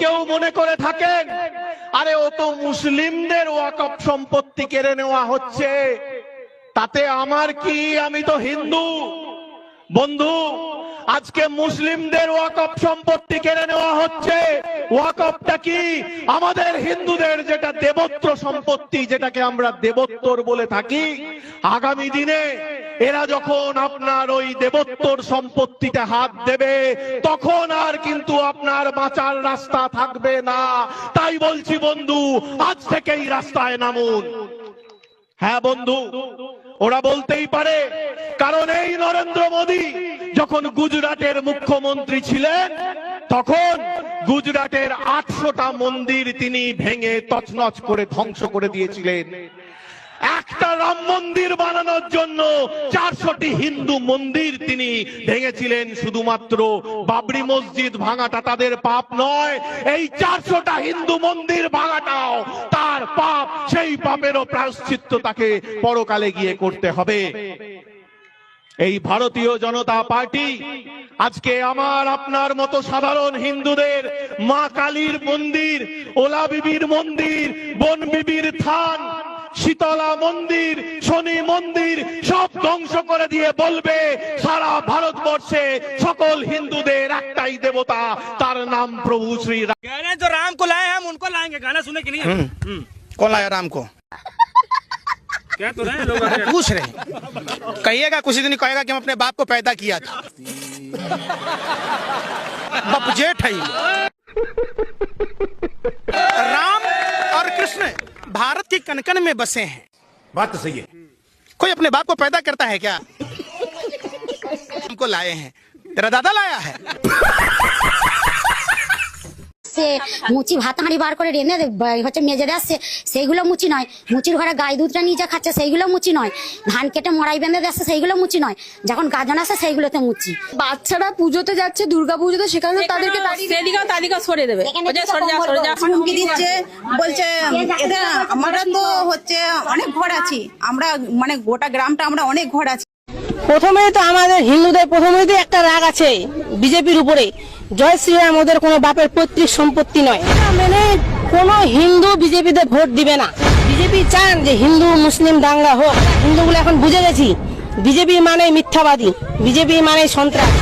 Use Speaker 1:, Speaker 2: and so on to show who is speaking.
Speaker 1: কেউ মনে করে থাকেন, আরে ও তো মুসলিমদের ওয়াকফ সম্পত্তি কেড়ে নেওয়া হচ্ছে, তাতে আমার কি, আমি তো হিন্দু। বন্ধু, আজকে মুসলিমদের ওয়াকফ সম্পত্তি কেড়ে নেওয়া হচ্ছে। ওয়াকফটা কি? আমাদের হিন্দুদের যেটা দেবত্র সম্পত্তি, যেটাকে আমরা দেবত্তর বলে থাকি, আগামী দিনে এরা যখন আপনার ওই দেবত্তর সম্পত্তিতে হাত দেবে, তখন আর কিন্তু আপনার বাঁচার রাস্তা থাকবে না। তাই বলছি বন্ধু, আজ থেকেই রাস্তায় নামুন। হ্যাঁ বন্ধু, ওরা বলতেই পারে। কারণ এই নরেন্দ্র মোদী যখন গুজরাটের মুখ্যমন্ত্রী ছিলেন, তখন গুজরাটের আটশোটা মন্দির তিনি ভেঙে তছনছ করে ধ্বংস করে দিয়েছিলেন। একটা রাম মন্দির বানানোর জন্য চারশোটি হিন্দু মন্দির তিনি ভেঙেছিলেন। শুধুমাত্র বাবরি মসজিদ ভাঙাটা তাদের পাপ নয়, এই চারশোটা হিন্দু মন্দির ভাঙাটাও তার পাপ। সেই পাপেরও প্রায়শ্চিত্ত তাকে পরকালে গিয়ে করতে হবে। এই ভারতীয় জনতা পার্টি আজকে আমার আপনার মতো সাধারণ হিন্দুদের, মা কালীর মন্দির, ওলা বিবির মন্দির, বন বিবির থান শীতলা মন্দির শনি মন্দির সব ধ্বংস করে দিয়ে বলবে সারা ভারতবর্ষে সকল হিন্দুদের একটাই দেবতা তার নাম প্রভু শ্রী রাম।
Speaker 2: कहने जो राम को लाए हम उनको लाएंगे गाना सुने कि नहीं हम्म।
Speaker 3: कौन लाया राम को
Speaker 2: क्या तो रहे हैं लोग आके।
Speaker 3: पूछ रहे हैं। कहिएगा कुछ दिन कहेगा कि हम अपने बाप को पैदा किया था बाप जेठ है भारत के कनकन में बसे हैं।
Speaker 4: बात तो सही है।
Speaker 3: कोई अपने बाप को पैदा करता है क्या? हमको लाए हैं। तेरा दादा लाया है?
Speaker 5: সে মুচি ভাত হাঁড়ি বার করে রেঁধে হচ্ছে মেজে আসছে সেইগুলো মুচি নয়। মুচির ঘরে গাই দুধটা নিয়ে যা খাচ্ছে সেইগুলো মুচি নয়। ধান কেটে মড়াই বেঁধে দিচ্ছে সেইগুলো মুচি নয়। যখন গাজন আসে সেইগুলোতে মুচি।
Speaker 6: বাচ্চারা পুজোতে যাচ্ছে দুর্গা পুজোতে সেখানে তাদেরকে
Speaker 7: সেদিকেও সরে দেবে।
Speaker 8: হুমকি দিচ্ছে। বলছে আমরা তো হচ্ছে অনেক ঘর আছি। আমরা মানে গোটা গ্রামটা আমরা অনেক ঘর আছি।
Speaker 9: প্রথমে তো আমাদের হিন্দুদের প্রথমেই তো একটা রাগ আছে বিজেপির উপরে। জয় শ্রীরাম ওদের কোনো বাপের পৈতৃক সম্পত্তি নয়। মেনে কোনো হিন্দু বিজেপিতে ভোট দিবে না। বিজেপি চান যে হিন্দু, মুসলিম, দাঙ্গা হোক। হিন্দুগুলো এখন বুঝে গেছি, বিজেপি মানে মিথ্যাবাদী, বিজেপি মানে সন্ত্রাস।